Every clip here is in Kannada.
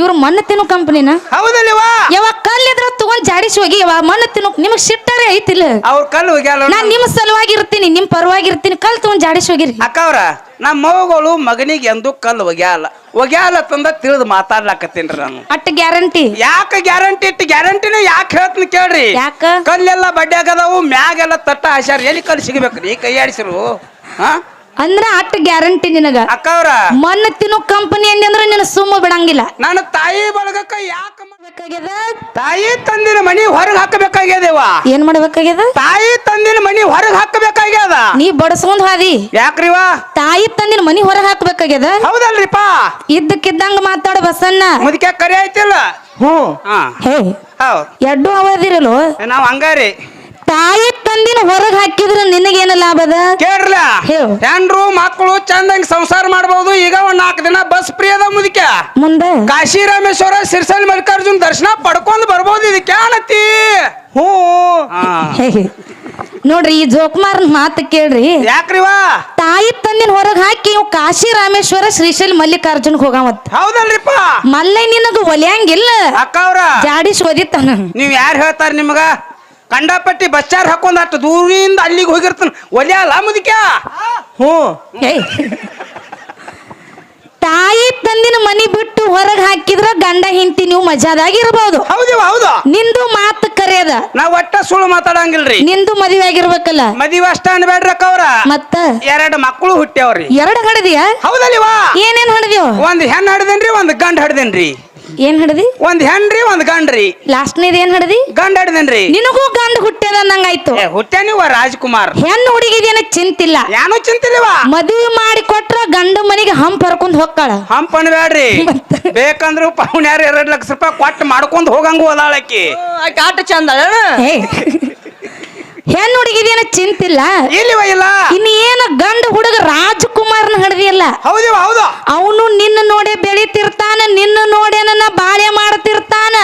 ಇವ್ರು ಮಣ್ಣು ತಿನ್ನು ಕಂಪನಿನ. ಹೌದಲ್ವಾ ಯಾವಾಗ ಕಲ್ಲಿದ್ರ ತಗೊಂಡ್ ಜಾಡಿಸಿ ಹೋಗಿ ಯಾವಾಗ ಮಣ್ಣು ತಿನ್ನು ನಿಮಗ್ ಸಿಟ್ಟಾರೆ ಐತಿಲ್ಲ. ಅವ್ರ ಕಲ್ಲು ಹೋಗ್ಯಾಲ ನಾನ್ ನಿಮ್ ಸಲುವಾಗಿ ಇರ್ತೀನಿ ನಿಮ್ ಪರವಾಗಿ ಇರ್ತೀನಿ ಕಲ್ ತಗೊಂಡ್ ಜಾಡಿಸಿ ಹೋಗಿರಿ. ಅಕ್ಕವ್ರ ನಮ್ಮ ಮಗಳು ಮಗನಿಗೆ ಎಂದು ಕಲ್ಲು ಒಗ್ಯಾಲ ಒಗ್ಯಾಲ ತಂದ ತಿಳಿದು ಮಾತಾಡ್ಲಾಕತ್ತೀನಿ ನಾನು. At guarantee. ಯಾಕ ಗ್ಯಾರಂಟಿ ಇಟ್ಟು ಗ್ಯಾರಂಟಿನ ಯಾಕೆ ಹೇಳ್ತೀನಿ ಕೇಳ್ರಿ. ಯಾಕ? ಕಲ್ಲೆಲ್ಲ ಆಗದವು ಮ್ಯಾಗೆಲ್ಲ ತಟ್ಟ ಹಾಸ್ಯಾರ ಎಲ್ಲಿ ಕಲ್ ಸಿಗ್ಬೇಕ್ರಿ ಕೈ ಆಡಿಸಿರು ಹಾ? ಅಂದ್ರ ಅಟ್ ಗ್ಯಾರಂಟಿ ನಿನಗ. ಅಕ್ಕವ್ರ. ಮಣ್ಣು ತಿನ್ನೋ ಕಂಪನಿ ಅಂದ್ರೆ ನಿನ್ನ ಸುಮ್ಮ ಬಿಡಂಗಿಲ್ಲ. ನನ್ನ ತಾಯಿ ಬಳಗಕ್ಕ ಯಾಕೆ ಮಾಡ್ಬೇಕಾಗ್ಯದ ತಾಯಿ ತಂದಿನ ಮನಿ ಹೊರಗೆ ಹಾಕಬೇಕಾಗ್ಯದೇವ ಏನ್ ಮಾಡ್ಬೇಕಾಗ್ಯದ? ತಾಯಿ ತಂದಿನ ಮನಿ ಹೊರಗೆ ಹಾಕಬೇಕಾಗ್ಯದ. ನೀ ಬಡಸ್ಕೊಂಡ್ ಹಾದಿ. ಯಾಕ್ರಿವಾ? ತಾಯಿ ತಂದಿನ ಮನಿ ಹೊರಗ್ ಹಾಕ್ಬೇಕಾಗ್ಯದ? ಹೌದಲ್ರಿಪಾ? ಇದ್ದಕ್ಕಿದ್ದಂಗ ಮಾತಾಡ ಬಸನ್ನ ಮುದಕ್ಕೆ ಕರಿ ಆಯ್ತಿಲ್ಲ ಹ್ಞೂ. ಹಾ. ಹೇ ಹೌದ್. ಎಡ್ಡು ಅವದಿರಲು ನಾವ್ ಹಂಗಾರಿ. ತಾಯಿ ತಂದಿನ ಹೊರಗ್ ಹಾಕಿದ್ರೆ ನಿನಗೇನ ಲಾಭ ಅದ? ಕೇಳ್ರಲ್ಲ ಹೇಳು. ಮಕ್ಕಳು ಚಂದಂಗ್ ಸಂಸಾರ ಮಾಡಬಹುದು ಈಗ ಒಂದ್ ನಾಲ್ಕು ದಿನ ಬಸ್ ಫ್ರೀ ಅದ ಮುಂದೆ? ಕಾಶಿ ರಾಮೇಶ್ವರ ಸಿರ್ಸಲ್ ಮಲ್ಲಿಕಾರ್ಜುನ್ ದರ್ಶನ ಪಡ್ಕೊಂಡ್ ಬರ್ಬೋದು ಇದಕ್ಕೆ ಏನತಿ ಹೂ ಹೇ. ನೋಡ್ರಿ ಈ ಜೋಕುಮಾರನ್ ಮಾತು ಕೇಳ್ರಿ. ಯಾಕ್ರಿವಾ ತಾಯಿ ತಂದಿನ ಹೊರಗ್ ಹಾಕಿ ಇವ್ ಕಾಶಿ ರಾಮೇಶ್ವರ ಶ್ರೀಶೈಲ್ ಮಲ್ಲಿಕಾರ್ಜುನ್ ಹೋಗಾವತ್ ಹೌದಲ್ರಿಪ್ಪ. ಮಲ್ಲೈ ನಿನಗ ಒಲ್ಯಾಂಗಿಲ್ಲ? ಅಕ್ಕವ್ರ. ಜಾಡಿಸ್ ಓದಿತ್ತಾನ ನೀವ್ ಯಾರು ಹೇಳ್ತಾರ ನಿಮಗ? ಕಂಡಪಟ್ಟಿ ಬಚ್ಚಾರ್ ಹಾಕೊಂಡ್ ಅಷ್ಟು ದೂರಿಂದ ಅಲ್ಲಿಗೆ ಹೋಗಿರ್ತಾನ. ಒಲ್ಯಾಲ ಮುದಿಕ ಹ್ಞೂ. ಏಯ್. ತಾಯಿ ತಂದಿನ ಮನಿ ಬಿಟ್ಟು ಹೊರಗ್ ಹಾಕಿದ್ರ ಗಂಡ ಹಿಂತಿ ನೀವು ಮಜಾದಾಗಿರ್ಬೋದು. ಹೌದಿವ ಹೌದು. ನಿಂದು ಮಾತು ಕರೆಯದ. ನಾವ್ ಒಟ್ಟ ಸುಳ್ಳು ಮಾತಾಡಂಗಿಲ್ರಿ. ನಿಂದು ಮದುವೆ ಆಗಿರ್ಬೇಕಲ್ಲ. ಮದಿವೆ ಅಷ್ಟ ಅನ್ಬೇಡ್ರಿ ಅಕ್ಕವ್ರ ಮತ್ತ? ಎರಡು ಮಕ್ಕಳು ಹುಟ್ಟ್ಯಾವ್ರಿ. ಎರಡು ಹಡದಿಯ? ಹೌದಲ್ಲಿ ಏನೇನ್ ಹಡದಿಯೋ? ಒಂದ್ ಹೆಣ್ ಹಡ್ದೇನ್ರಿ ಒಂದ್ ಗಂಡ ಹಡ್ದೇನ್ರಿ. ಏನ್ ಹಿಡದಿ? ಒಂದ್ ಹೆಣ್ರಿ ಒಂದ್ ಗಂಡ್ರಿ. ಲಾಸ್ಟ್ನೇದ್ ಏನ್ ಹಿಡದಿ? ಗಂಡ ಹಿಡ್ದನ್ರಿ? ನಿನಗೂ ಗಂಡ ಹುಟ್ಟೆ ಅನ್ನಂಗಾಯ್ತು. ಏ ಹುಟ್ಟ್ಯಾನಿವ ರಾಜ್ಕುಮಾರ್? ಹೆಣ್ಣು ಹುಡುಗಿದೇನ ಚಿಂತಿಲ್ಲ. ಯಾನು ಚಿಂತಿಲಿವ? ಮದುವೆ ಮಾಡಿ ಕೊಟ್ರ ಗಂಡ ಮನೆಗೆ ಹಂಪ್ ಹರ್ಕೊಂಡ್ ಹೋಗ್ತಾಳ ಹಂಪ್ ಅನ್ಬೇಡ್ರಿ ಬೇಕಂದ್ರು ಪೌನ್ಯಾರ ಎರಡ್ ಲಕ್ಷ ರೂಪಾಯಿ ಕೊಟ್ಟು ಮಾಡ್ಕೊಂಡ್ ಹೋಗಂಗು ಅದಾಳಕ್ಕಿ ಆಕೆ. ಆಟ ಚಂದ ಏ, ಹೆಣ್ಣು ಹುಡುಗಿದೇನ ಚಿಂತಿಲ್ಲ? ಇಲ್ಲಿವ ಇಲ್ಲ ಇನ್ನು ಏನ ಗಂಡ ಹುಡುಗ ರಾಜಕುಮಾರ್ನ ಹಡದಿಯಲ್ಲ ಹೌದಿವ ಹೌದು. ಅವನು ನಿನ್ನ ನೋಡೆ ಬೆಳಿತಿರ್ತಾನ ನಿನ್ನ ನೋಡೇನ ನನ್ನ ಬಾಳೆ ಮಾಡ್ತಿರ್ತಾನ.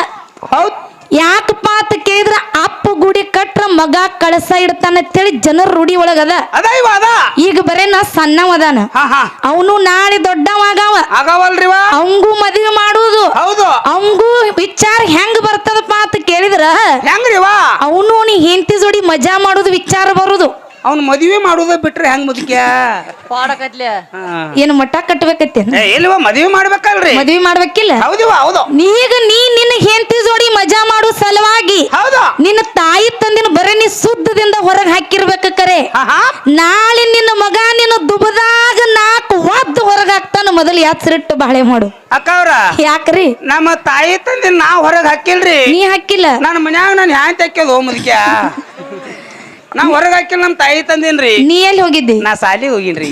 ಹೌದ್. ಯಾಕಪ್ಪ ಅಂತ ಕೇಳಿದ್ರ ಅಪ್ಪ ಗುಡಿ ಕಟ್ರ ಮಗ ಕಳಸ ಇಡ್ತಾನ ಅಂತೇಳಿ ಜನರ ರೂಢಿ ಒಳಗದ. ಅದ ಇವ ಅದ. ಈಗ ಬರೇ ನಾ ಸಣ್ಣವದಾನ ಹಾ ಹಾ. ಅವನು ನಾಳೆ ದೊಡ್ಡವಾಗವ ಆಗವಲ್ರಿವ ಅವಂಗೂ ಮದುವೆ ಮಾಡುವುದು. ಹೌದು. ಅವಂಗೂ ವಿಚಾರ ಹೆಂಗ್ ಬರ್ತದಪ್ಪ ಅಂತ ಕೇಳಿದ್ರ? ಹೆಂಗ್ರಿವಾ ಜೋಡಿ ಮಜಾ ಮಾಡೋದು ವಿಚಾರ ಬರುದು. ಅವ್ನ ಮದುವೆ ಮಾಡುದ ಬಿಟ್ರೆ ಹೆಂಗ್ ಮುದುಕ್ಯಾ ಪಾಡಕತ್ಲೆ ಏನು ಮಠ ಕಟ್ಟಬೇಕತ್ತೇನ ಏ ಇಲ್ವ ಮದುವೆ ಮಾಡ್ಬೇಕಲ್ರಿ? ಮದ್ವಿ ಮಾಡ್ಬೇಕಿಲ್ಲ? ಹೌದಿವ ಹೌದು. ನೀಗ ನೀ ನಿನ್ನ ಹೆಂಡತಿ ಜೋಡಿ ಮಜಾ ಮಾಡೋ ಸಲುವಾಗಿ ಹೌದು. ನಿನ್ನ ತಾಯಿ ತಂದಿನ ಬರೀ ನೀ ಶುದ್ಧದಿಂದ ಹೊರಗೆ ಹಾಕಿರ್ಬೇಕ ಕರೆ. ಹಾ ಹಾ. ನಾಳೆ ನಿನ್ನ ಮಗ ನಿನ್ನ ದುಬದಾಗ ನಾಲ್ಕು ಒದ್ದು ಹೊರಗೆ ಹಾಕ್ತಾನ ಮೊದಲು ಯಾತ್ರಿಟ್ಟು ಬಾಳೆ ಮಾಡು. ಅಕ್ಕವ್ರ ಯಾಕ್ರಿ? ನಮ್ಮ ತಾಯಿ ತಂದೆ ನಾ ಹೊರಗೆ ಹಾಕಿಲ್ರಿ. ನೀ ಹಾಕಿಲ್ಲ. ನನ್ನ ಮನ್ಯಾಗ ನಾನು ಹ್ಯಾಂತ ಹಾಕ್ಯದ ಮುದುಕ್ಯ? ನಾ ಹೊರಗೆ ಹಾಕಿಲ್ಲ ನಮ್ಮ ತಾಯಿ ತಂದೇನ್ರಿ. ನೀ ಎಲ್ಲಿ ಹೋಗಿದ್ದಿ? ನಾ ಸಾಲಿ ಹೋಗಿನ್ರಿ.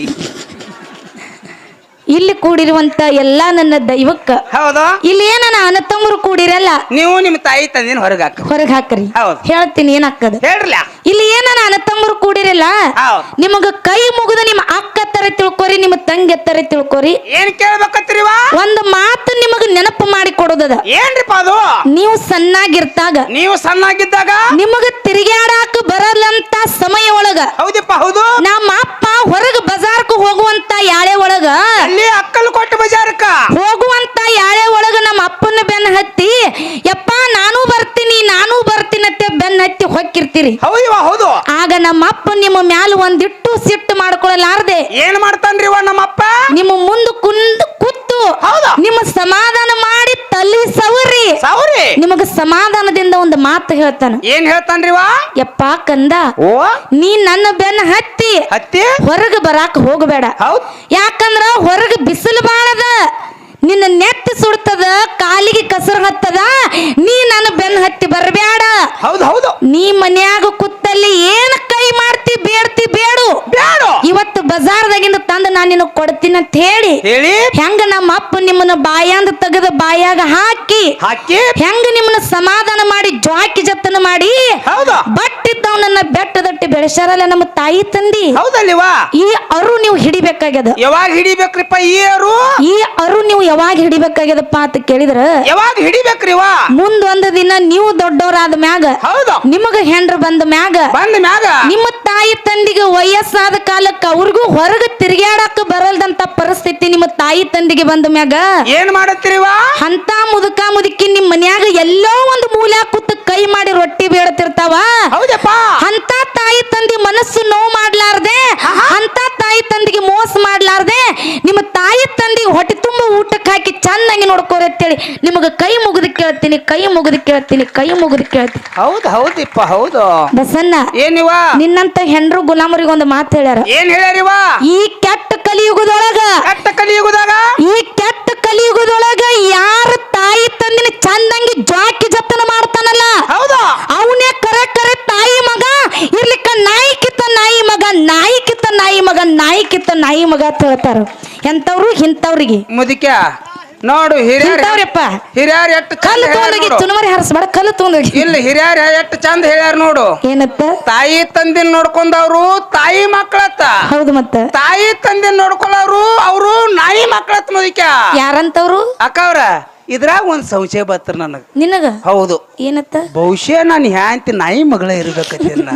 ಇಲ್ಲಿ ಕೂಡಿರುವಂತ ಎಲ್ಲಾ ನನ್ನ ದೈವಕ್ಕ ಹೌದು. ಇಲ್ಲಿ ಏನನ ಅನತಮ್ಮರು ಕೂಡಿರಲ್ಲ? ನೀವು ನಿಮ್ಮ ತಾಯಿ ತಂದಿನ ಹೊರಗೆ ಹಾಕ. ಹೊರಗೆ ಹಾಕ್ರಿ. ಹೌದು. ಹೇಳ್ತೀನಿ ಏನಾಗ್ತದ? ಹೇಳ್ರಲ್ಲ. ಇಲ್ಲಿ ಏನನ ಅನತಮ್ಮರು ಕೂಡಿರಲ್ಲ? ಹೌದು. ನಿಮಗ ಕೈ ಮುಗಿದ ನಿಮ್ಮ ಅಕ್ಕ ತರ ತಿಳ್ಕೊರಿ ನಿಮ್ಮ ತಂಗಿ ತರ ತಿಳ್ಕೊರಿ. ಏನ್ ಕೇಳ್ಬೇಕತ್ರಿವ ಒಂದು ಮಾತು ನಿಮಗ ನೆನಪು ಮಾಡಿ ಕೊಡೋದದ. ಏನ್ರಿಪ್ಪ ಅದು? ನೀವು ಸಣ್ಣಾಗಿರ್ತಾಗ. ನೀವು ಸಣ್ಣಾಗಿದ್ದಾಗ? ನಿಮಗ ತಿರುಗಾಡಾಕ ಬರಲ್ಲಂತ ಸಮಯ ಒಳಗ ಹೌದಿಪ್ಪ ಹೌದು ನಮ್ಮ ಅಪ್ಪ ಹೊರಗ ಬಜಾರ್ಕ ಹೋಗುವಂತ ಯಾಳೆ ಒಳಗ ಅಲ್ಲಿ ಅಕ್ಕಲ್ ಕೊಟ್ಟ ಬಜಾರಕ್ಕ ಹೋಗುವಂತ ಯಾಳೆ ಒಳಗ ನಮ್ಮ ಅಪ್ಪನ ಬೆನ್ನ ಹತ್ತಿ ಯಪ್ಪ ನಾನು ಬರ್ತೀನಿ ನಾನು ಬರ್ತೀನಿ ಅಂತ ಬೆನ್ನ ಹತ್ತಿ ಹೊಕ್ಕಿರ್ತೀರಿ ಹೌದಿವ ಹೌದು ಆಗ ನಮ್ಮ ಮ್ಯಾಲ ಒಂದಿಟ್ಟು ಸಿಟ್ಟು ಮಾಡ್ಕೊಳ್ಳಲಾರದೆ. ಏನ್ ಮಾಡ್ತಾನ್ರಿ ನಮ್ಮಪ್ಪ? ನಿಮ್ಮ ಮುಂದೆ ಕುಂದು ಕೂತು ಹೌದಾ? ನಿಮ್ಮ ಸಮಾಧಾನ ಮಾಡಿ ತಲೆ ಸವರಿ. ಸೌರಿ ನಿಮಗ ಸಮಾಧಾನದಿಂದ ಒಂದು ಮಾತು ಹೇಳ್ತಾನ. ಏನ್ ಹೇಳ್ತಾನ್ರಿ ಯಪ್ಪ ಕಂದ ಓ. ನೀ ನನ್ನ ಬೆನ್ನ ಹತ್ತಿ ಹತ್ತಿ? ಹೊರಗೆ ಬರಾಕ ಹೋಗಬೇಡ. ಹೌದ್. ಯಾಕಂದ್ರ ಹೊರಗೆ ಬಿಸಿಲು ಬಾಳದ. ನಿನ್ನ ನೆತ್ತಿ ಸುಡ್ತದ ಕಾಲಿಗೆ ಕಸರು ಹತ್ತದ ನೀ ನನ್ನ ಬೆನ್ನ ಹತ್ತಿ ಬರಬೇಡ ಹೌದು ಹೌದು. ನೀ ಮನ್ಯಾಗ ಕುತ್ತಲ್ಲಿ ಏನ್ ಕೈ ಮಾಡ್ತಿ ಬೇಡ್ತಿ ಬೇಡು. ಬೇಡು. ಇವತ್ತು ಬಜಾರ್ದಾಗಿಂದ ತಂದು ನಾನು ನಿನ್ನ ಕೊಡ್ತೀನಿ ಅಂತ ಹೇಳಿ ಹೇಳಿ. ಹೆಂಗ ನಮ್ಮ ಅಪ್ಪ ನಿಮ್ಮನ್ನ ಬಾಯಾಂದ ತಗದ ಬಾಯಾಗ ಹಾಕಿ ಹಾಕಿ. ಹೆಂಗ ನಿಮ್ಮನ್ನ ಸಮಾಧಾನ ಮಾಡಿ ಜಾಕಿ ಜತನ ಮಾಡಿ ಹೌದಾ. ಬಟ್ಟಿದ್ದವ ನನ್ನ ಬೆಟ್ಟದಟ್ಟಿ ಬೆಳೆಸಾರಲ್ಲ ನಮ್ಮ ತಾಯಿ ತಂದಿ. ಹೌದಲ್ಲಿವಾ? ಈ ಅರು ನೀವು ಹಿಡಿಬೇಕಾಗ್ಯದ. ಯಾವಾಗ ಹಿಡಿಬೇಕ್ರಿಪ್ಪ ಈ ಅರು? ಈ ಅರು ನೀವು ಯಾವಾಗ ಹಿಡಿಬೇಕಾಗ್ಯದಪ್ಪ ಅಂತ ಕೇಳಿದ್ರ ಯಾವಾಗ ಹಿಡಿಬೇಕ್ರಿವಾ ಮುಂದ್ ಒಂದ್ ದಿನ ನೀವು ದೊಡ್ಡವರಾದ ಮ್ಯಾಗ ಹೌದು. ನಿಮಗ ಹೆಂಡ್ರ ಬಂದ ಮ್ಯಾಗ ಬಂದ ಮ್ಯಾಗ? ನಿಮ್ಮ ತಾಯಿ ತಂದಿಗೆ ವಯಸ್ಸಾದ ಕಾಲಕ್ಕ ಅವ್ರಿಗೂ ಹೊರಗೆ ತಿರುಗಾಡಕ ಬರಲ್ದಂತ ಪರಿಸ್ಥಿತಿ ನಿಮ್ಮ ತಾಯಿ ತಂದಿಗೆ ಬಂದ ಮ್ಯಾಗ. ಏನ್ ಮಾಡತ್ತೀರಿವಾ ಅಂತ ಮುದುಕ ಮುದುಕಿ ನಿಮ್ ಮನ್ಯಾಗ ಎಲ್ಲೋ ಒಂದು ಮೂಲ ಕುತ್ತ ಕೈ ಮಾಡಿ ರೊಟ್ಟಿ ಬೇಡತಿರ್ತಾವ. ಹೌದಪ್ಪ. ಅಂತ ತಾಯಿ ತಂದಿ ಮನಸ್ಸು ನೋವು ಮಾಡ್ಲಾರ್ದೆ ಅಂತ ತಾಯಿ ತಂದಿಗೆ ಮೋಸ ಮಾಡ್ಲಾರ್ದೆ ನಿಮ್ಮ ತಾಯಿ ತಂದಿ ಹೊಟ್ಟೆ ತುಂಬ ಊಟಕ್ಕೆ ಹಾಕಿ ಚೆನ್ನಾಗಿ ನೋಡ್ಕೋರಿ ಅಂತೇಳಿ ನಿಮಗೆ ಕೈ ಮುಗಿದು ಕೇಳ್ತೀನಿ ಕೈ ಮುಗಿದು ಕೇಳ್ತೀನಿ ಕೈ ಮುಗಿದು ಕೇಳ್ತೀನಿ. ಹೌದು ಹೌದಿಪ್ಪ ಹೌದು. ಬಸನ್ನ ಏನಿವಾ? ನಿನ್ನಂತ ಹೆಂಡ್ರು ಗುಲಾಮರಿಗೆ ಒಂದು ಮಾತು ಹೇಳ್ಯಾರ. ಏನ್ ಹೇಳ್ಯಾರಿವ? ಈ ಕೆಟ್ಟ ಕಲಿಯುಗದೊಳಗ ಕೆಟ್ಟ ಕಲಿಯುಗದಾಗ? ಈ ಕೆಟ್ಟ ಕಲಿಯುಗದೊಳಗ ಯಾರ ತಾಯಿ ತಂದಿನ ಚಂದಂಗಿ ಜಾಕಿ ಜತನ ಮಾಡ್ತಾನಲ್ಲ? ಹೌದು. ಅವನೇ ಕರೆ ಕರೆ ತಾಯಿ ಮಗ ಇರ್ಲಿಕ್ಕ ನಾಯಿ ಕಿತ್ತ ನಾಯಿ ಮಗ ನಾಯಿ ಕಿತ್ತ ನಾಯಿ ಮಗ ನಾಯಿ ಕಿತ್ತ ನಾಯಿ ಮಗ ಅಂತ ಹೇಳ್ತಾರ. ಎಂತವ್ರು ಇಂಥವ್ರಿಗೆ. ಮುದಿಕ ನೋಡು ಹಿರಿಯರ್ ಇಂಥವ್ರಪ್ಪ. ಹಿರಿಯರ್ ಎಷ್ಟು ಚಂದ ಕಲ್ಲು ಹೇಳ್ಯಾರ ತಗೊಂಡೋಗಿ ನೋಡು. ಚುನುಮರಿ ಹರಿಸ್ಬೇಡ ಕಲ್ಲು ತಗೊಂಡೋಗಿ. ಇಲ್ಲ ಹಿರಿಯರ್ ಎಷ್ಟು ಚಂದ ಹೇಳ್ಯಾರ ನೋಡು. ಏನತ್ತ? ತಾಯಿ ತಂದಿನ ನೋಡ್ಕೊಂಡವ್ರು ತಾಯಿ ಮಕ್ಕಳತ್ತ ಹೌದು ಮತ್ತ. ತಾಯಿ ತಂದಿನ ನೋಡ್ಕೊಳ್ಳೋರು ಅವರು ನಾಯಿ ಮಕ್ಕಳತ್ತ ಮುದಿಕ ಯಾರಂತವ್ರು? ಅಕ್ಕವ್ರ ಇದ್ರಾಗ ಒಂದ್ ಸಂಶಯ ಬತ್ತರ ನನಗ. ನಿನಗ? ಹೌದು. ಏನತ್ತ? ಬಹುಶಃ ನಾನು ಹ್ಯಾಂತಿ ನಾಯಿ ಮಗಳ ಇರ್ಬೇಕತ್ತಿನ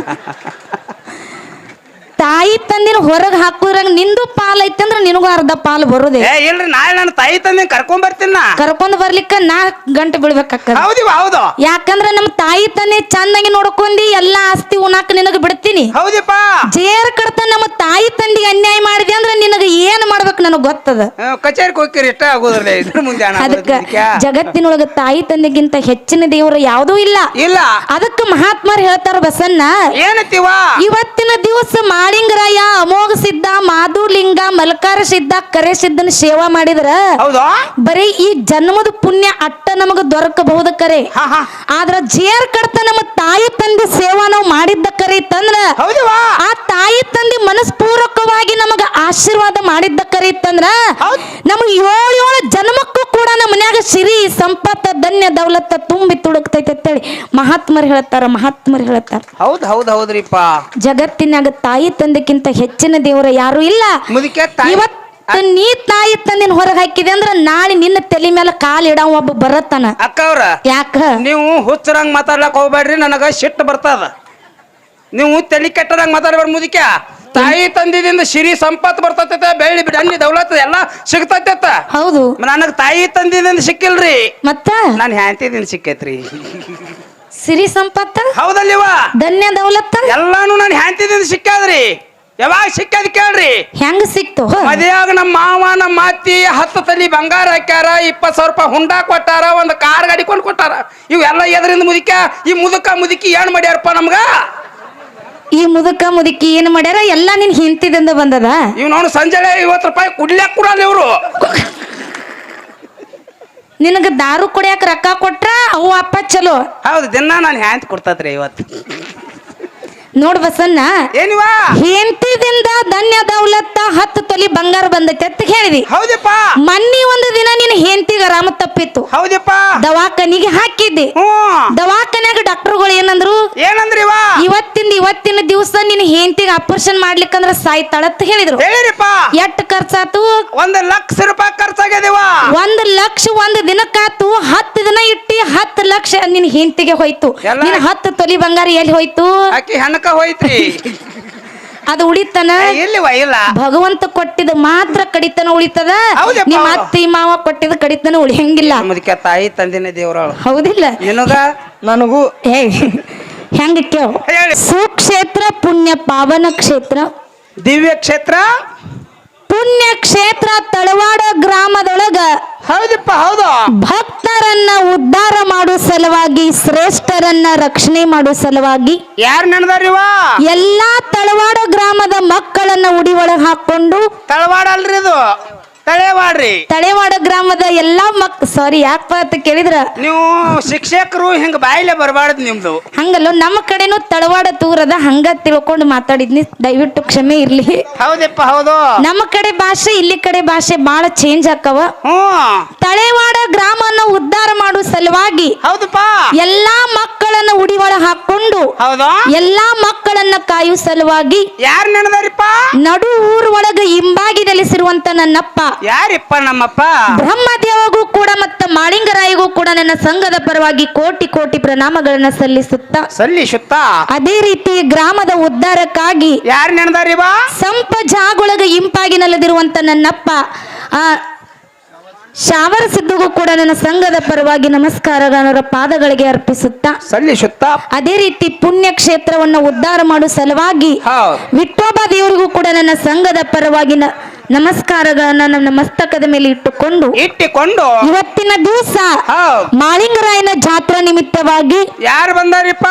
ತಾಯಿ ತಂದಿನ ಹೊರಗ್ ಹಾಕುದ್ರಾಗ ನಿಂದು ಪಾಲ್ ಐತಂದ್ರ ನಿನಗೂ ಅರ್ಧ ಪಾಲ್ ಬರೋದೇ. ಏ ಇಲ್ರಿ ನಾಳೆ ನನ್ನ ತಾಯಿ ತಂದೆ ಕರ್ಕೊಂಡ್ ಬರ್ತೀನಿ ನಾ. ಕರ್ಕೊಂಡ್ ಬರ್ಲಿಕ್ಕ ನಾಲ್ಕ್ ಗಂಟೆ ಬೀಳ್ಬೇಕಾಗ್ತದ. ಹೌದಿವ ಹೌದು. ಯಾಕಂದ್ರ ನಮ್ಮ ತಾಯಿ ತಂದೆ ಚಂದಾಗಿ ನೋಡ್ಕೊಂಡಿ ಎಲ್ಲಾ ಆಸ್ತಿ ಉಣಾಕ ನಿನಗ ಬಿಡ್ತೀನಿ. ಹೌದಿಪ್ಪ. ಜೇರ್ ಕಡತ ನಮ್ಮ ತಾಯಿ ತಂದಿಗೆ ಅನ್ಯಾಯ ಮಾಡಿದೆ ಅಂದ್ರ ನಿನಗ ಏನ್ ಮಾಡ್ಬೇಕು ನನಗ್ ಗೊತ್ತದ. ಕಚೇರಿ ಕಚೇರಿಗೆ ಹೋಗ್ತೀರಿ ಇಷ್ಟ ಆಗೋದ್ರಲ್ಲ ಇದ್ರ ಮುಂದೆ ಹಣ ಅದಕ್ಕ ಜಗತ್ತಿನೊಳಗ ತಾಯಿ ತಂದೆಗಿಂತ ಹೆಚ್ಚಿನ ದೇವರು ಯಾವುದೂ ಇಲ್ಲ. ಇಲ್ಲ. ಅದಕ್ಕ ಮಹಾತ್ಮರು ಹೇಳ್ತಾರ ಬಸನ್ನ ಏನತ್ತಿವ? ಇವತ್ತಿನ ದಿವಸ ಮಾಳಿಂಗರಾಯ ಅಮೋಘ ಸಿದ್ಧ ಮಾಧುಲಿಂಗ ಮಲ್ಕಾರ ಸಿದ್ಧ ಕರೆ ಸಿದ್ಧನ ಸೇವಾ ಮಾಡಿದ್ರ ಬರೀ ಈ ಜನ್ಮದ ಪುಣ್ಯ ಅಟ್ಟ ನಮಗ ದೊರಕಬಹುದು ಕರೆ. ಆದ್ರ ಜೇರ್ ಕಡತ ನಮ್ಮ ತಾಯಿ ತಂದೆ ಸೇವಾ ನಾವು ಮಾಡಿದ್ದ ಕರೆ ಇತ್ತಂದ್ರ ಆ ತಾಯಿ ತಂದೆ ಮನಸ್ಪೂರ್ವಕವಾಗಿ ನಮಗ ಆಶೀರ್ವಾದ ಮಾಡಿದ್ದ ಕರೆ ಇತ್ತಂದ್ರ ನಮ್ ಏಳು ಏಳು ಜನ್ಮಕ್ಕೂ ಕೂಡ ನಮ್ಮ ಮನ್ಯಾಗ ಸಿರಿ ಸಂಪತ್ತ ಧನ್ಯ ದೌಲತ್ತ ತುಂಬಿ ತುಳುಕ್ತೈತೆ ಅಂತೇಳಿ ಮಹಾತ್ಮರು ಹೇಳ್ತಾರ ಮಹಾತ್ಮರು ಹೇಳ್ತಾರ. ಹೌದ್ ಹೌದ್ ಹೌದ್ರಿಪ್ಪ. ಜಗತ್ತಿನ್ಯಾಗ ತಾಯಿ ತಂದೆಕ್ಕಿಂತ ಹೆಚ್ಚಿನ ದೇವರ ಯಾರು ಇಲ್ಲ. ಮುದುಕೆ ತಾಯಿ ಇವತ್ತು ನೀ ತಾಯಿ ತಂದಿನ ಹೊರಗೆ ಹಾಕಿದೆ ಅಂದ್ರೆ ನಾಳೆ ನಿನ್ನ ತಲೆ ಮೇಲೆ ಕಾಲ್ ಇಡವ ಒಬ್ಬ ಬರತ್ತಾನ. ಅಕ್ಕವ್ರ ಯಾಕ? ನೀವು ಹುಚ್ಚರಂಗ್ ಮಾತಾಡ್ಲಕ್ ಹೋಗ್ಬೇಡ್ರಿ ನನಗ ಸಿಟ್ಟು ಬರ್ತದ. ನೀವು ತಲೆ ಕೆಟ್ಟದಂಗ್ ಮಾತಾಡ್ಬೇಡ ಮುದಿಕ ತಾಯಿ ತಂದಿದಿಂದ ಸಿರಿ ಸಂಪತ್ ಬರ್ತೈತೆ ಬೆಳ್ಳಿ ಬಿಡಣ್ಣಿ ದೌಲತ್ ಎಲ್ಲ ಸಿಗ್ತೈತೆ ಹೌದು. ನನಗ್ ತಾಯಿ ತಂದಿದಿಂದ ಸಿಕ್ಕಿಲ್ರಿ. ಮತ್ತ? ನಾನು ಹ್ಯಾಂತಿದಿಂದ ಸಿಕ್ಕೈತ್ರಿ. ಸಿರಿ ಸಂಪತ್ತ ಹೌದಲ್ಲಿವ? ಧನ್ಯ ದೌಲತ್ತ. ಎಲ್ಲಾನು ನಾನು ಹ್ಯಾಂತಿದಿಂದ ಸಿಕ್ಕಾದ್ರಿ. ಯಾವಾಗ ಸಿಕ್ಕದ್ ಕೇಳ್ರಿ. ಹೆಂಗ್ ಸಿಕ್ತು? ಮದುವೆಯಾಗ ನಮ್ಮ ಮಾವ ನಮ್ಮ ಅತ್ತಿ ಹತ್ತು ತಲಿ ಬಂಗಾರ ಹಾಕ್ಯಾರ ಇಪ್ಪತ್ತು ಸಾವಿರ ರೂಪಾಯಿ ಹುಂಡ ಕೊಟ್ಟಾರ ಒಂದು ಕಾರ್ ಗಾಡಿ ಕೊಂಡು ಕೊಟ್ಟಾರ. ಇವೆಲ್ಲ ಎದರಿಂದ ಮುದುಕ ಈ ಮುದುಕ ಮುದುಕಿ ಏನ್ ಮಾಡ್ಯಾರಪ್ಪ ನಮ್ಗ? ಈ ಮುದುಕ ಮುದುಕಿ ಏನ್ ಮಾಡ್ಯಾರ? ಎಲ್ಲಾ ನಿನ್ ಹಿಂತಿದಿಂದ ಬಂದದ? ಇವ್ ನೋಡು ಸಂಜೆ ಐವತ್ತು ರೂಪಾಯಿ ಕುಡ್ಲ್ಯಾಕ ಕೊಡಲ್ಲ ಇವ್ರು. ನಿನಗ ದಾರು ಕುಡಿಯಾಕ ರೊಕ್ಕ ಕೊಟ್ರ ಅವು ಅಪ್ಪ ಚಲೋ. ಹೌದು ದಿನ ನಾನು ಹ್ಯಾಂತ್ ಕೊಡ್ತಾತ್ರಿ ಇವತ್ತು. ನೋಡ್ ಬಸನ್ನ ಏನಿವ? ಹೆಂಡತಿದಿಂದ ಧನ್ಯ ದೌಲತ್ತ ಹತ್ತು ತೊಲಿ ಬಂಗಾರ ಬಂದೈತೆ ಅಂತ ಹೇಳಿದಿ. ಹೌದಪ್ಪ. ಮನ್ನಿ ಒಂದು ದಿನ ನಿನ್ನ ಹೆಂಡತಿಗೆ ಆರಾಮ ತಪ್ಪಿತ್ತು. ಹೌದಪ್ಪ. ದವಾಖಾನಿಗೆ ಹಾಕಿದ್ದೆ. ಹ್ಞೂ ದವಾಖಾನ್ಯಾಗ ಡಾಕ್ಟರ್ಗಳು ಏನಂದ್ರು ಏನಂದ್ರಿವ? ಇವತ್ತಿಂದ ಇವತ್ತಿನ ದಿವಸ ನಿನ್ನ ಹೆಂಡತಿಗೆ ಆಪರೇಷನ್ ಮಾಡ್ಲಿಕ್ಕಂದ್ರ ಸಾಯ್ತಾಳತ್ ಹೇಳಿದ್ರು. ಹೇಳಿರಿಪ್ಪ. ಎಷ್ಟ್ ಖರ್ಚಾತು? ಒಂದ್ ಲಕ್ಷ ರೂಪಾಯಿ ಖರ್ಚಾಗ್ಯದಿವ ಒಂದ್ ಲಕ್ಷ ಒಂದ್ ದಿನಕ್ಕಾತು ಹತ್ತು ದಿನ ಇಟ್ಟಿ ಹತ್ತು ಲಕ್ಷ ನಿನ್ ಹೆಂಡತಿಗೆ ಹೋಯ್ತು. ಎಲ್ಲ- ನಿನ್ ಹತ್ತು ತೊಲಿ ಬಂಗಾರ ಎಲ್ಲಿ ಹೋಯ್ತು? ಆಕಿ ಹೆಣಕ ಹೋಯ್ತ್ರಿ. ಅದು ಉಳಿತನ? ಇಲ್ಲಿವ ಇಲ್ಲ. ಭಗವಂತ ಕೊಟ್ಟಿದ ಮಾತ್ರ ಕಡಿತನ ಉಳಿತದ? ಹೌದಪ್ಪ. ನಿಮ್ಮ ಅತ್ತಿ ಮಾವ ಕೊಟ್ಟಿದ ಕಡಿತನ ಉಳಿಯಂಗಿಲ್ಲ. ಮುದುಕ ತಾಯಿ ತಂದಿನ ದೇವ್ರಳು ಹೌದಿಲ್ಲ? ನಿನಗ ನನಗೂ ಏ ಹೆಂಗ ಕೇಳು? ಸುಕ್ಷೇತ್ರ ಪುಣ್ಯ ಪಾವನ ಕ್ಷೇತ್ರ. ದಿವ್ಯ ಕ್ಷೇತ್ರ? ಪುಣ್ಯ ಕ್ಷೇತ್ರ ತಳವಾಡ ಗ್ರಾಮದೊಳಗ ಹೌದಪ್ಪ ಹೌದು. ಭಕ್ತರನ್ನ ಉದ್ಧಾರ ಮಾಡೋ ಸಲುವಾಗಿ ಶ್ರೇಷ್ಠರನ್ನ ರಕ್ಷಣೆ ಮಾಡೋ ಸಲುವಾಗಿ ಯಾರು ನಡೆದಾರಿವ ಎಲ್ಲಾ ತಳವಾಡ ಗ್ರಾಮದ ಮಕ್ಕಳನ್ನ ಉಡಿ ಒಳಗೆ ಹಾಕೊಂಡು ತಳವಾಡ ಅಲ್ರಿ ಇದು. ತಳೆವಾಡ್ರಿ. ತಳೆವಾಡ ಗ್ರಾಮದ ಎಲ್ಲಾ ಮಕ್ ಸಾರಿ ಯಾಕಪ್ಪ ಅಂತ ಕೇಳಿದ್ರ? ನೀವು ಶಿಕ್ಷಕರು ಹಿಂಗ ಬಾಯಿಲೆ ಬರಬಾರ್ದು ನಿಮ್ದು. ಹಂಗಲ್ಲ ನಮ್ಮ ಕಡೆನೂ ತಳವಾಡ ತೂರದ ಹಂಗ ತಿಳ್ಕೊಂಡು ಮಾತಾಡಿದ್ನಿ. ದಯವಿಟ್ಟು ಕ್ಷಮೆ ಇರ್ಲಿ. ಹೌದಪ್ಪ ಹೌದು. ನಮ್ಮ ಕಡೆ ಭಾಷೆ ಇಲ್ಲಿ ಕಡೆ ಭಾಷೆ ಬಾಳ ಚೇಂಜ್ ಆಕವ ತಳೆವಾಡ ಗ್ರಾಮನ ಉದ್ಧಾರ ಮಾಡುವ ಸಲುವಾಗಿ ಹೌದಪ್ಪ. ಎಲ್ಲಾ ಮಕ್ಕಳನ್ನ ಉಡಿ ಒಳಗ್ ಹಾಕೊಂಡು ಹೌದಾ? ಎಲ್ಲಾ ಮಕ್ಕಳನ್ನ ಕಾಯುವ ಸಲುವಾಗಿ ಯಾರು ನಡೆದಾರಿಪ್ಪ? ನಡು ಊರ್ ಒಳಗ ಹಿಂಬಾಗಿ ನೆಲೆಸಿರುವಂತ ನನ್ನಪ್ಪ. ಯಾರಿಪ್ಪ ನಮ್ಮಪ್ಪ? ಬ್ರಹ್ಮದೇವಗೂ ಕೂಡ ಮತ್ತು ಮಾಳಿಂಗರಾಯಿಗೂ ಕೂಡ ನನ್ನ ಸಂಘದ ಪರವಾಗಿ ಕೋಟಿ ಕೋಟಿ ಪ್ರಣಾಮಗಳನ್ನ ಸಲ್ಲಿಸುತ್ತಾ ಸಲ್ಲಿಸುತ್ತ? ಅದೇ ರೀತಿ ಗ್ರಾಮದ ಉದ್ಧಾರಕ್ಕಾಗಿ ಯಾರು ನೆನದಾರಿ ಬಾ ಸಂಪ ಜಾಗೊಳಗ ಇಂಪಾಗಿ ನೆಲೆದಿರುವಂತ ನನ್ನಪ್ಪ ಆ ಶಾವರ ಸಿದ್ಧಗೂ ಕೂಡ ನನ್ನ ಸಂಘದ ಪರವಾಗಿ ನಮಸ್ಕಾರಗಳ ಪಾದಗಳಿಗೆ ಅರ್ಪಿಸುತ್ತಾ ಸಲ್ಲಿಸುತ್ತ? ಅದೇ ರೀತಿ ಪುಣ್ಯ ಕ್ಷೇತ್ರವನ್ನು ಉದ್ಧಾರ ಮಾಡುವ ಸಲುವಾಗಿ ಹೌದು. ವಿಠೋಬಾ ದೇವರಿಗೂ ಕೂಡ ನನ್ನ ಸಂಘದ ಪರವಾಗಿ ನ- ನಮಸ್ಕಾರಗಳನ್ನ ನನ್ನ ಮಸ್ತಕದ ಮೇಲೆ ಇಟ್ಟುಕೊಂಡು ಇಟ್ಟುಕೊಂಡು ಇವತ್ತಿನ ದಿವಸ ಮಾಳಿಂಗರಾಯನ ಜಾತ್ರಾ ನಿಮಿತ್ತವಾಗಿ ಯಾರು ಬಂದಾರಿಪ್ಪ?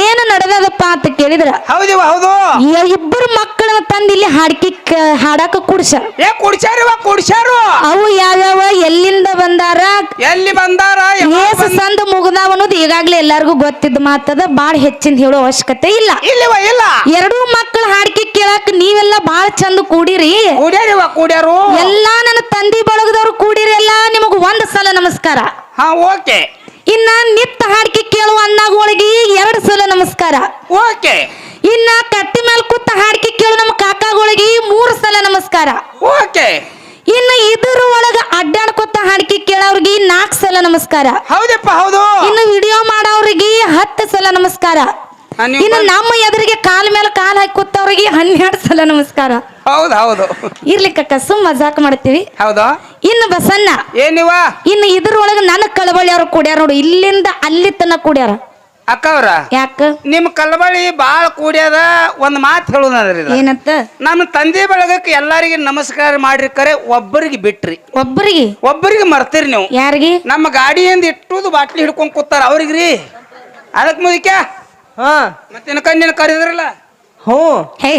ಏನು ನಡೆದಪ್ಪ ಅಂತ ಕೇಳಿದ್ರ? ಹೌದು ಹೌದು. ಇಬ್ಬರು ಇಬ್ಬರು ಮಕ್ಕಳನ್ನ ತಂದು ಇಲ್ಲಿ ಹಾಡ್ಕಿ ಹಾಡಾಕ ಕುಡ್ಸ. ಏ ಕುಡ್ಸ್ಯಾರು ಅವು ಯಾವ್ಯಾವ ಎಲ್ಲಿಂದ ಬಂದಾರ? ಎಲ್ಲಿ ಬಂದಾರ ಯಾವಾಗ ಏಸ ಬಂದ- ಸಂದ ಮುಗ್ದಾವ ಅನ್ನೋದು ಈಗಾಗ್ಲೇ ಎಲ್ಲಾರ್ಗೂ ಗೊತ್ತಿದ್ದ ಮಾತದ ಬಾಳ ಹೆಚ್ಚಿನ ಹೇಳೋ ಅವಶ್ಯಕತೆ ಇಲ್ಲ. ಇಲ್ಲಿವ ಇಲ್ಲ. ಎರಡೂ ಮಕ್ಕಳ ಹಾಡ್ಕಿ ಕೇಳಾಕ ನೀವೆಲ್ಲ ಬಾಳ ಚಂದ ಕೂಡಿರಿ. ಕೂಡ್ಯಾರು ಎಲ್ಲಾ ನನ್ನ ತಂದಿ ಬಳಗದವ್ರು ಕೂಡಿರಿ ಎಲ್ಲ ನಿಮಗ್ ಒಂದ್ ಸಲ ನಮಸ್ಕಾರ. ಹಾ ಓಕೆ. ಇನ್ನ ನಿತ್ತ ಹಾಡ್ಕಿ ಕೇಳುವ ಅಣ್ಣಗಳಿಗೆ ಎರಡ್ ಸಲ ನಮಸ್ಕಾರ. ಓಕೆ. ಇನ್ನ ಕಟ್ಟಿ ಮೇಲೆ ಕೂತ ಹಾಡ್ಕಿ ಕೇಳು ನಮ್ಮ ಕಾಕಾಗಳಿಗೆ ಮೂರು ಸಲ ನಮಸ್ಕಾರ. ಓಕೆ. ಇನ್ನು ಇದ್ರ ಒಳಗ ಅಡ್ಡಾಡ್ಕೊತ ಹಾಡಿಕೆ ಕೇಳೋರ್ಗಿ ನಾಲ್ಕು ಸಲ ನಮಸ್ಕಾರ. ಹೌದಪ್ಪ ಹೌದು. ಇನ್ನು ವಿಡಿಯೋ ಮಾಡೋರಿಗೆ ಹತ್ತು ಸಲ ನಮಸ್ಕಾರ. ಹಾ, ನೀವು ಇನ್ನು ನಮ್ಮ ಎದುರಿಗೆ ಕಾಲ್ ಮೇಲೆ ಕಾಲ್ ಹಾಕಿ ಕೂತವ್ರಿಗೆ ಹನ್ನೆರಡು ಸಲ ನಮಸ್ಕಾರ. ಹೌದು ಹೌದು. ಇರ್ಲಿ ಕಕ್ಕ ಸುಮ್ ಮಜಾಕ್ ಮಾಡ್ತೀವಿ. ಹೌದು. ಇನ್ನು ಬಸಣ್ಣ. ಏನಿವ ಇನ್ನು ಇದ್ರೊಳಗ ನನ್ನ ಕಳವಳಿ ಅವ್ರು ಕೂಡ್ಯಾರ ನೋಡು ಇಲ್ಲಿಂದ ಅಲ್ಲಿ ತನಕ ಕೂಡ್ಯಾರ. ಅಕ್ಕವ್ರ ಯಾಕ? ನಿಮ್ ಕಲ್ಬಳಿ ಬಾಳ ಕೂಡ್ಯದ ಒಂದ್ ಮಾತು ಹೇಳುದ್ರಿ ಏನತ್ತ? ನಮ್ಮ ತಂದೆ ಬಳಗಕ್ಕೆ ಎಲ್ಲರಿಗೆ ನಮಸ್ಕಾರ ಮಾಡ್ರಿ ಕರೆ ಒಬ್ಬರಿಗೆ ಬಿಟ್ರಿ. ಒಬ್ಬರಿಗೆ? ಒಬ್ಬರಿಗೆ ಮರ್ತೀರಿ ನೀವು. ಯಾರಿಗೆ? ನಮ್ಮ ಗಾಡಿಯಿಂದ ಇಟ್ಟುದು ಬಾಟ್ಲಿ ಹಿಡ್ಕೊಂಡ್ ಕೂತಾರ ಅವ್ರಿಗ್ರಿ. ಅದಕ್ ಮುದಿಕ ಹಾ. ಮತ್ತಿನ ಕಣ್ಣಿನ ಕರೆದ್ರಲ್ಲ? ಹ್ಞೂ. ಹೇ.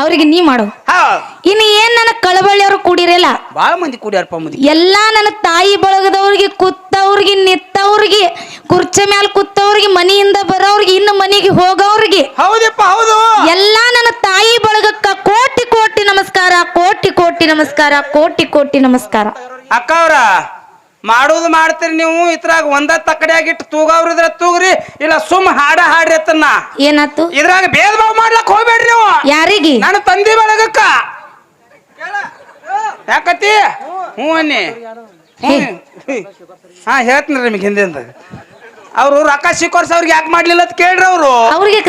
ಅವ್ರಿಗೆ ನೀ ಮಾಡು. ಹಾ. ಇನ್ನು ಏನ್ ನನ್ನ ಕಳಬಳ್ಳಿಯವರು ಅವ್ರು ಕೂಡಿರಲ್ಲ? ಬಹಳ ಮಂದಿ ಕೂಡ್ಯಾರಪ್ಪ ಮುದಿ ಎಲ್ಲಾ ನನ್ನ ತಾಯಿ ಬಳಗದವ್ರಿಗೆ ಕುತ್ತವ್ರಿಗೆ ನಿತ್ತವ್ರಿಗೆ ಕುರ್ಚಿ ಮ್ಯಾಲ ಕುತ್ತವ್ರಿಗೆ ಮನೆಯಿಂದ ಬರೋವ್ರಿಗೆ ಇನ್ನು ಮನೆಗೆ ಹೋಗೋವ್ರಿಗೆ. ಹೌದಪ್ಪ ಹೌದು. ಎಲ್ಲಾ ನನ್ನ ತಾಯಿ ಬಳಗಕ್ಕ ಕೋಟಿ ಕೋಟಿ ನಮಸ್ಕಾರ ಕೋಟಿ ಕೋಟಿ ನಮಸ್ಕಾರ ಕೋಟಿ ಕೋಟಿ ನಮಸ್ಕಾರ. ಅಕ್ಕವ್ರ. ಮಾಡೋದು ಮಾಡ್ತೀರಿ ನೀವು ಇದ್ರಾಗ ಒಂದ ತಕ್ಕಡಿಯಾಗಿಟ್ಟು ತೂಗವ್ರ ಇದ್ರ ತೂಗ್ರಿ ಇಲ್ಲ ಸುಮ್ ಹಾಡ ಹಾಡ್ರಿ ಅತ್ತನ್ನ. ಏನಾತು ಇದ್ರಾಗ ಭೇದ ಭಾವ ಮಾಡ್ಲಕ್ ಹೋಗ್ಬೇಡ್ರಿ ನೀವು. ಯಾರಿಗೆ? ನಾನು ತಂದಿ ಬಳಗಕ್ಕ. ಯಾಕತಿ ಹ್ಞೂ ಅನ್ನಿ. ಹ್ಞೂ ಹಾ. ಹೇಳ್ತೀನಿ ನಿಮಗೆ ಹಿಂದಿಂದ. ಅವರು ರೊಕ್ಕ ಸಿಕ್ಕೋರ್ಸ್ ಅವ್ರಿಗೆ ಯಾಕೆ ಮಾಡ್ಲಿಲ್ಲ ಅಂತ ಕೇಳ್ರಿ ಅವರು. ಅವ್ರಿಗೆ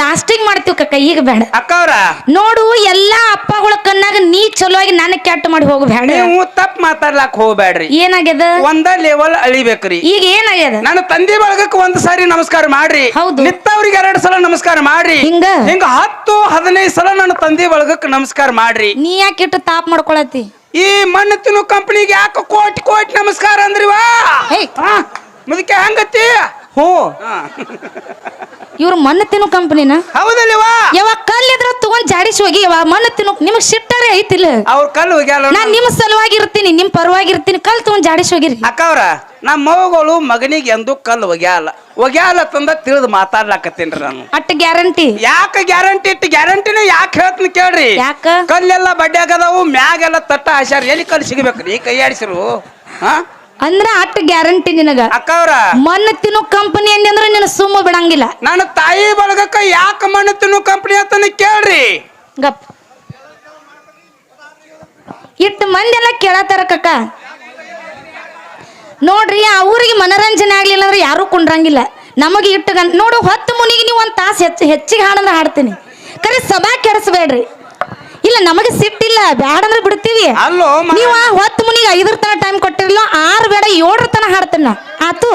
ಲಾಸ್ಟಿಂಗ್ ಮಾಡ್ತೀವಿ ಕಕ್ಕ ಈಗ ಬೇಡ. ಅಕ್ಕ ಅವ್ರ ನೋಡು ಎಲ್ಲಾ ಅಪ್ಪಗಳ ಕಣ್ಣಾಗ ನೀ ಚಲೋವಾಗಿ ನನ್ನ ಕೆಟ್ಟ ಮಾಡಿ ಹೋಗಬೇಡ. ನೀವು ತಪ್ಪು ಮಾತಾಡ್ಲಾಕ್ ಹೋಗ್ಬೇಡ್ರಿ. ಏನಾಗ್ಯದ? ಒಂದ ಲೆವೆಲ್ ಅಳಿಬೇಕ್ರಿ. ಈಗ ಏನಾಗ್ಯದ? ನನ್ನ ತಂದೆ ಬಳಗಕ್ಕೆ ಒಂದ್ ಸಾರಿ ನಮಸ್ಕಾರ ಮಾಡ್ರಿ. ಹೌದು. ನಿತ್ತವ್ರಿಗೆ ಎರಡ್ ಸಲ ನಮಸ್ಕಾರ ಮಾಡ್ರಿ. ಹಿಂಗ? ಹಿಂಗ ಹತ್ತು ಹದಿನೈದು ಸಲ ನನ್ನ ತಂದೆ ಬಳಗಕ್ಕೆ ನಮಸ್ಕಾರ ಮಾಡ್ರಿ. ನೀ ಯಾಕೆ ಇಟ್ಟು ತಾಪ್ ಮಾಡ್ಕೊಳತಿ ಈ ಮಣ್ಣು ತಿನ್ನು ಕಂಪ್ನಿಗೆ ಯಾಕೆ ಕೋಟಿ ಕೋಟಿ ನಮಸ್ಕಾರ ಅಂದ್ರಿವಾ? ಮುದಕ್ಕೆ ಹಂಗತಿ? ಹ್ಞೂ. ಹಾ. ಇವ್ರು ಮಣ್ಣು ತಿನ್ನು ಕಂಪನಿನ ಹೌದಲ್ವಾ ಯಾವ ಕಲ್ಲಿದ್ರ ತಗೊಂಡ್ ಜಾಡಿಸಿ ಹೋಗಿ ಯಾವ ಮಣ್ಣು ತಿನ್ನು ನಿಮಗ್ ಸಿಟ್ಟಾರೆ ಐತಿಲ್ಲ. ಅವ್ರ ಕಲ್ಲು ಹೋಗ್ಯಾಲ ನಾನ್ ನಿಮ್ ಸಲುವಾಗಿ ಇರ್ತೀನಿ ನಿಮ್ ಪರವಾಗಿ ಇರ್ತೀನಿ ಕಲ್ ತಗೊಂಡ್ ಜಾಡಿಸಿ ಹೋಗಿರಿ. ಅಕ್ಕವ್ರ ನಮ್ಮ ಮಗಳು ಮಗನಿಗೆ ಎಂದು ಕಲ್ಲು ಒಗ್ಯಾಲ ಒಗ್ಯಾಲ ತಂದ ತಿಳಿದು ಮಾತಾಡ್ಲಾಕತ್ತೀನ್ರಿ ನಾನು. At guarantee. ಯಾಕೆ ಗ್ಯಾರಂಟಿ ಇಟ್ಟು ಗ್ಯಾರಂಟಿನ ಯಾಕೆ ಹೇಳ್ತೀನಿ ಕೇಳ್ರಿ. ಯಾಕ? ಕಲ್ಲೆಲ್ಲ ಆಗದವು ಮ್ಯಾಗೆಲ್ಲ ತಟ್ಟ ಹಾಸ್ಯಾರ ಎಲ್ಲಿ ಕಲ್ಲು ಸಿಗ್ಬೇಕ್ರಿ? ಕೈ ಆಡಿಸಿರು? ಹಾ? ಅಂದ್ರ ಅಟ್ ಗ್ಯಾರಂಟಿ ನಿನಗ. ಅಕ್ಕವ್ರ. ಮಣ್ಣು ತಿನ್ನು ಕಂಪನಿ ಅಂದ್ರೆ ನಿನ್ನ ಸುಮ್ಮ ಬಿಡಂಗಿಲ್ಲ. ನನ್ನ ತಾಯಿ ಬಳಗಕ್ಕ ಯಾಕೆ ಮಣ್ಣು ತಿನ್ನು ಕಂಪನಿ ಅಂತ ಕೇಳ್ರಿ. ಗಪ್. ಇಟ್ಟು ಮಂದಿ ಎಲ್ಲ ಕೇಳತ್ತಾರ ಕಕ್ಕ. ನೋಡ್ರಿ ಅವ್ರಿಗೆ ಮನರಂಜನೆ ಆಗ್ಲಿಲ್ಲ ಅಂದ್ರೆ ಯಾರು ಕುಂಡ್ರಂಗಿಲ್ಲ. ನಮಗೆ ಇಟ್ಟು ನೋಡು ಹೊತ್ತು ಮುನಿಗೆ ನೀವು ಒಂದು ತಾಸು ಹೆಚ್ಚು ಹೆಚ್ಚಿಗೆ ಹಾಡಂದ್ರೆ ಹಾಡ್ತೀನಿ. ಕರೆ ಸಭಾ ಕೆಡಿಸ್ಬೇಡ್ರಿ ಇಲ್ಲ ನಮಗೆ ಸಿಟ್ಟಿಲ್ಲ ಬ್ಯಾಡಂದ್ರೆ ಬಿಡ್ತೀವಿ. ಅಲ್ಲೋ ನೀವು ಆ ಹೊತ್ತು ಮುನಿಗೆ ಐದರ ತನ ಟೈಮ್ ಕೊಟ್ಟಿರಲ್ಲ ಆರು ಬೇಡ ಏಳರ ತನ ಹಾಡ್ತೀನಿ ನಾ. ಆತು.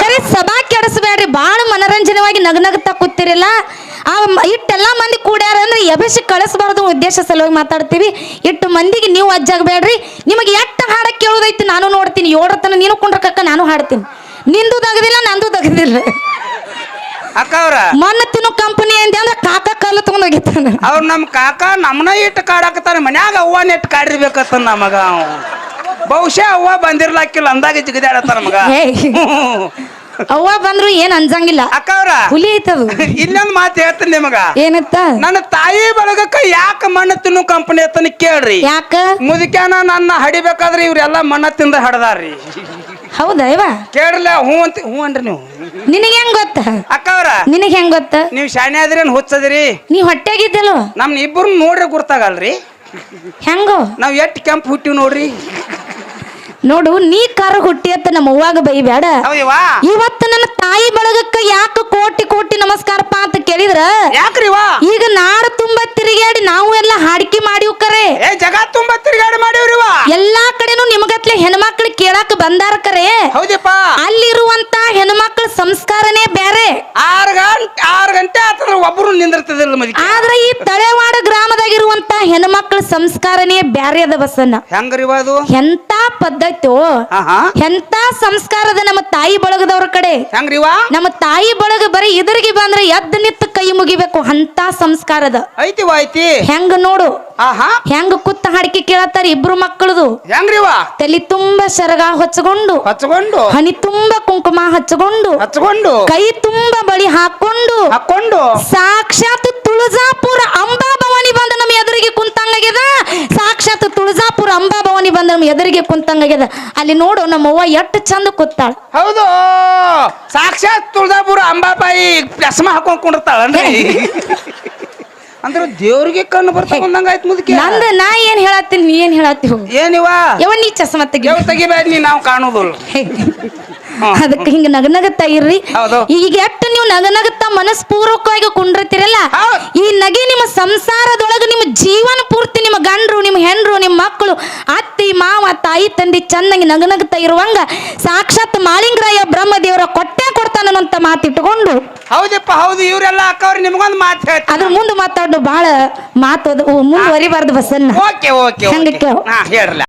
ಕರೆ ಸಭಾ ಕೆಡಿಸ್ಬೇಡ್ರಿ ಭಾಳ ಮನರಂಜನವಾಗಿ ನಗನಗ್ತಾ ಕೂತಿರಲ್ಲ ಆ ಇಟ್ಟೆಲ್ಲ ಮಂದಿ ಕೂಡ್ಯಾರ ಅಂದ್ರೆ ಎಬಸಿ ಕಳಿಸ್ಬಾರ್ದು ಉದ್ದೇಶ ಸಲುವಾಗಿ ಮಾತಾಡ್ತೀವಿ. ಇಟ್ಟು ಮಂದಿಗೆ ನೀವು ಅಜ್ಜಾಗಬೇಡ್ರಿ. ನಿಮಗೆ ಎಷ್ಟು ಹಾಡ ಕೇಳೋದೈತಿ ನಾನು ನೋಡ್ತೀನಿ. ಏಳರ ತನ ನೀನು ಕುಂಡ್ರಕಕ್ಕ ನಾನು ಹಾಡ್ತೀನಿ. ನಿಂದು ತಗದಿಲ್ಲ ನಂದು ದಗದಿಲ್ಲ ಅಕ್ಕವ್ರ ಮಣ್ಣು ತಿನ್ನು ಕಂಪನಿ ಅಂದೆ ಅಂದ್ರೆ ಕಾಕ ಕಲ್ಲು ತಗೊಂಡ್ ಹೋಗಿತ್ತಾನ ಅವ್ರ ನಮ್ಮ ಕಾಕ ನಮ್ಮನ ಇಟ್ಟು ಕಾಡಾಕತ್ತಾನ ಮನ್ಯಾಗ ಅವ್ವನ ಇಟ್ಟು ಕಾಡಿರ್ಬೇಕತ್ತ ನಮಗ ಅವ ಬಹುಶಃ ಅವ್ವ ಬಂದಿರ್ಲಾಕಿಲ್ಲ ಅಂದಾಗ ಜಿಗದಾಡತ್ತಾನ ಮಗ. ಏಯ್. ಅವ್ವ ಬಂದ್ರು ಏನ್ ಅನ್ಸಂಗಿಲ್ಲ ಅಕ್ಕವ್ರ ಹುಲಿ ಐತದು ಇಲ್ಲೊಂದ್ ಮಾತು ಹೇಳ್ತೀನಿ ನಿಮಗ. ಏನತ್ತ? ನನ್ನ ತಾಯಿ ಬಳಗಕ್ಕ ಯಾಕ ಮಣ್ಣು ತಿನ್ನು ಕಂಪನಿ ಅತ್ತನ ಕೇಳ್ರಿ. ಯಾಕ? ಮುದುಕ್ಯಾನ ನನ್ನ ಹಡಿಬೇಕಾದ್ರೆ ಇವ್ರೆಲ್ಲ ಮಣ್ಣ ತಿಂದ ಹಡದಾರ್ರಿ. ಹೌದಾ ಇವ? ಕೇಳ್ರಲ್ಲ ಹ್ಞೂ ಅಂತ ಹ್ಞೂ ಅನ್ರಿ ನೀವು. ನಿನಗೆ ಹೆಂಗ್ ಗೊತ್ತ? ಅಕ್ಕವ್ರ ನಿನಗೆ ಹೆಂಗ್ ಗೊತ್ತ? ನೀವು ಶಾಣೆ ಆದ್ರೇನ್ ಹುಚ್ಚದಿರಿ? ನೀ ಹೊಟ್ಟೆಗಿದ್ದಲ್ವ? ನಮ್ನ ಇಬ್ಬರು ನೋಡ್ರಿ ಗುರ್ತಾಗಲ್ರಿ? ಹೆಂಗ? ನಾವ್ ಎಷ್ಟ್ ಕೆಂಪ್ ಹುಟ್ಟಿವ್ ನೋಡ್ರಿ? ನೋಡು ನೀ ಕರ ಹುಟ್ಟಿ ಅಂತ ನಮ್ಮ ಅವ್ವಾಗ ಬೈಬೇಡ ಹೌದಿವಾ ಇವತ್ತು ನನ್ನ ತಾಯಿ ಬಳಗಕ್ಕ ಯಾಕ ಕೋಟಿ ಕೋಟಿ ನಮಸ್ಕಾರಪ್ಪ ಅಂತ ಕೇಳಿದ್ರ? ಯಾಕ್ರಿವಾ ಈಗ ನಾಡು ತುಂಬಾ ತಿರುಗಾಡಿ ನಾವು ಎಲ್ಲ ಹಾಡಿಕೆ ಮಾಡಿವ್ ಕರೆ. ಏ ಜಗತ್ ತುಂಬಾ ತಿರ್ಗಾಡಿ ಮಾಡಿವ್ರಿವಾ ಎಲ್ಲಾ ಕಡೆನು ನಿಮಗತ್ಲೆ ಹೆಣ್ಮಕ್ಳು ಕೇಳಾಕ ಬಂದಾರ ಕರೆ. ಹೌದಿಪ್ಪ ಅಲ್ಲಿರುವಂತ ಹೆಣ್ಮಕ್ಳ ಸಂಸ್ಕಾರನೇ ಬೇರೆ ಆರ್ ಗಂಟೆ ಆರ್ ಗಂಟೆ ನಿಂದಿರ್ತದೆ ಆದ್ರೆ ಈ ತಳೆವಾಡ ಹೆಣ್ಮಕ್ಳ ಸಂಸ್ಕಾರನೇ ಬ್ಯಾರೆ ಅದ ಬಸನ್ನ ಅದು? ಎಂತ ಪದ್ಧತಿ ಎಂತ ಸಂಸ್ಕಾರದ ನಮ್ಮ ತಾಯಿ ಬಳಗದವ್ರ ಕಡೆ. ನಮ್ಮ ತಾಯಿ ಬಳಗ ಬರೀ ಇದ್ರಿಗೆ ಬಂದ್ರೆ ಎದ್ದ ನಿತ್ತ ಕೈ ಮುಗಿಬೇಕು. ಅಂತ ಸಂಸ್ಕಾರದ ಐತಿ ಹೆಂಗ ನೋಡು. ಹೆಂಗ ಕುತ್ತ ಹಾಡಿಕೆ ಕೇಳತ್ತಾರ ಇಬ್ರು ಮಕ್ಕಳದು. ಹೆಂಗ್ರಿವಾ ತಲಿ ತುಂಬಾ ಶರಗ ಹೊಚ್ಕೊಂಡು. ಹಚ್ಕೊಂಡು. ಹನಿ ತುಂಬಾ ಕುಂಕುಮ ಹಚ್ಕೊಂಡು. ಹಚ್ಕೊಂಡು. ಕೈ ತುಂಬಾ ಬಳಿ ಹಾಕೊಂಡು. ಹಾಕೊಂಡು. ಸಾಕ್ಷಾತ್ ತುಳಜಾಪುರ ಅಂಬಾ ಭವಾನಿ ಬಂದ ನಮ್ಮ ಎದುರಿಗೆ ಕುಂತಂಗಾಗ್ಯದ? ಸಾಕ್ಷಾತ್ ತುಳಜಾಪುರ ಅಂಬಾಭವನಿ ಬಂದ ನಮ್ಮ ಎದುರಿಗೆ ಕುಂತಂಗಾಗ್ಯದ. ಅಲ್ಲಿ ನೋಡು ನಮ್ಮ ಅವ್ವ ಎಷ್ಟು ಚಂದ ಕೂತಾಳ. ಹೌದು ಸಾಕ್ಷಾತ್ ತುಳಜಾಪುರ ಅಂಬಾಬಾಯಿ ಪ್ಲಸ್ಮ ಹಾಕೊಂಡ್ ಕುಂಡಿರ್ತಾಳನ್ರಿ. ಅಂದ್ರ ದೇವ್ರಿಗೆ ಕಣ್ಣು ಬರ್ತಾ ಬಂದಂಗಾಯ್ತು ಮುದುಕಿ ನಂದ ನಾ ಏನ್ ಹೇಳತ್ತೀನಿ ನೀ ಏನ್ ಹೇಳತ್ತಿ ಏನಿವ? ಯಾವ ನೀ ಚಸ್ಮ ತೆಗಿ ತೆಗಿಬೇಡ ನೀ ನಾವು ಕಾಣುದಿಲ್ಲ. ಅದಕ್ಕೆ ಹಿಂಗ ನಗನಗತ್ತಾ ಇರ್ರಿ. ಈಗ ಎಷ್ಟು ನೀವು ನಗನಗತ್ತಾ ಮನಸ್ಪೂರ್ವಕವಾಗಿ ಕುಂಡಿರ್ತಿರಲ್ಲ. ಈ ನಗೆ ನಿಮ್ಮ ಸಂಸಾರದೊಳಗ ನಿಮ್ಮ ಜೀವನ ಪೂರ್ತಿ ನಿಮ್ಮ ಗಂಡ್ರು ನಿಮ್ಮ ಹೆಂಡ್ರು ನಿಮ್ಮ ಮಕ್ಕಳು ಅತ್ತಿ ಮಾವ ತಾಯಿ ತಂದೆ ಚೆನ್ನಾಗಿ ನಗನಗತ್ತಾ ಇರುವಂಗ ಸಾಕ್ಷಾತ್ ಮಾಳಿಂಗರಾಯ ಬ್ರಹ್ಮದೇವರ ಕೊಟ್ಟೆ ಕೊಡ್ತಾನಂತ ಮಾತಿಟ್ಟುಕೊಂಡು ಹೌದಪ್ಪ ಹೌದು. ಇವರೆಲ್ಲ ಅಕ್ಕವ್ರಿ ನಿಮ್ಗೊಂದು ಮಾತು ಅದ್ರ ಮುಂದೆ ಮಾತಾಡು ಬಹಳ ಮಾತು ಮುಂದುವರಿಬಾರ್ದು ಬಸ್ಸನ್ನ ಓಕೆ ಹೆಂಗ ಹೇಳ್ರಲ್ಲ.